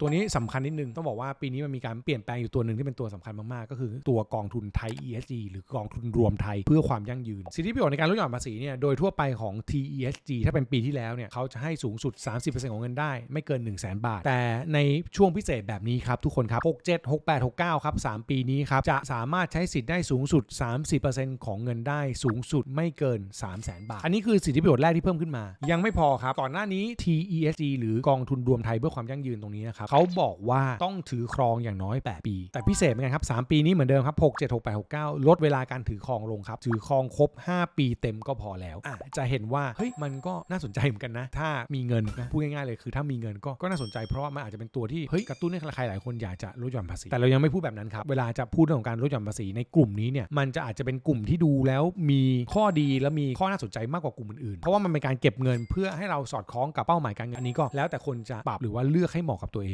ตัวนี้สำคัญนิดนึง ต้องบอกว่าปีนี้มันมีการเปลี่ยนแปลงอยู่ตัวหนึ่งที่เป็นตัวสำคัญมาก ๆ ก็คือตัวกองทุนไทย ESG หรือกองทุนรวมไทยเพื่อความยั่งยืน สิทธิประโยชน์ในการลดหย่อนภาษีเนี่ยโดยทั่วไปของ TESG ถ้าเป็นปีที่แล้วเนี่ยเขาจะให้สูงสุด 30%ของเงินได้ไม่เกิน 1 0 0 0 0แบาท แต่ในช่วงพิเศษแบบนี้ครับทุกคนครับ 67 68 69 ครับ 3 ปีนี้ครับจะสามารถใช้สิทธิ์ได้สูงสุด 30%ของเงินได้สูงสุดไม่เกิน 3 0 0 0 0 0 บาท อันนี้คือสิทธิประโยชน์แรกที่เพิ่มขึ้นมา ยังไม่พอครับก่อนหน้านี้ TESG หรือกองทุนรวมไทยเพื่อความยั่งยืนตรงนี้นะครับเขาบอกว่าต้องถือครองอย่างน้อย 8 ปี แต่พิเศษเหมือนกันครับ 3 ปีนี้เหมือนเดิมครับ 6 7 6 8 6 9 ลดเวลาการถือครองลงครับ ถือครองครบ 5 ปีเต็มก็พอแล้วอะจะเห็นว่าเฮ้ยมันก็น่าสนใจเหมือนกันนะ ถ้ามีเงินนะพูดง่ายๆเลยคือถ้ามีเงินก็ก็น่าสนใจเพราะว่ามันอาจจะเป็นตัวที่เฮ้ยกระตุ้นให้ใครหลายคนอยากจะลดหย่อนภาษีแต่เรายังไม่พูดแบบนั้นครับเวลาจะพูดเรื่องของการลดหย่อนภาษีในกลุ่มนี้เนี่ยมันจะอาจจะเป็นกลุ่มที่ดูแล้วมีข้อดีและมีข้อน่าสนใจมากกว่ากลุ่มอื่นๆเพราะว่ามันเป็นการเก็บเงินเพื่อให้เราสอดคล้องกับเป้าหมายการเงินอันนี้ก็แล้วแต่คนจะปรับหรือว่าเลือกให้เหมาะกับตัวเอง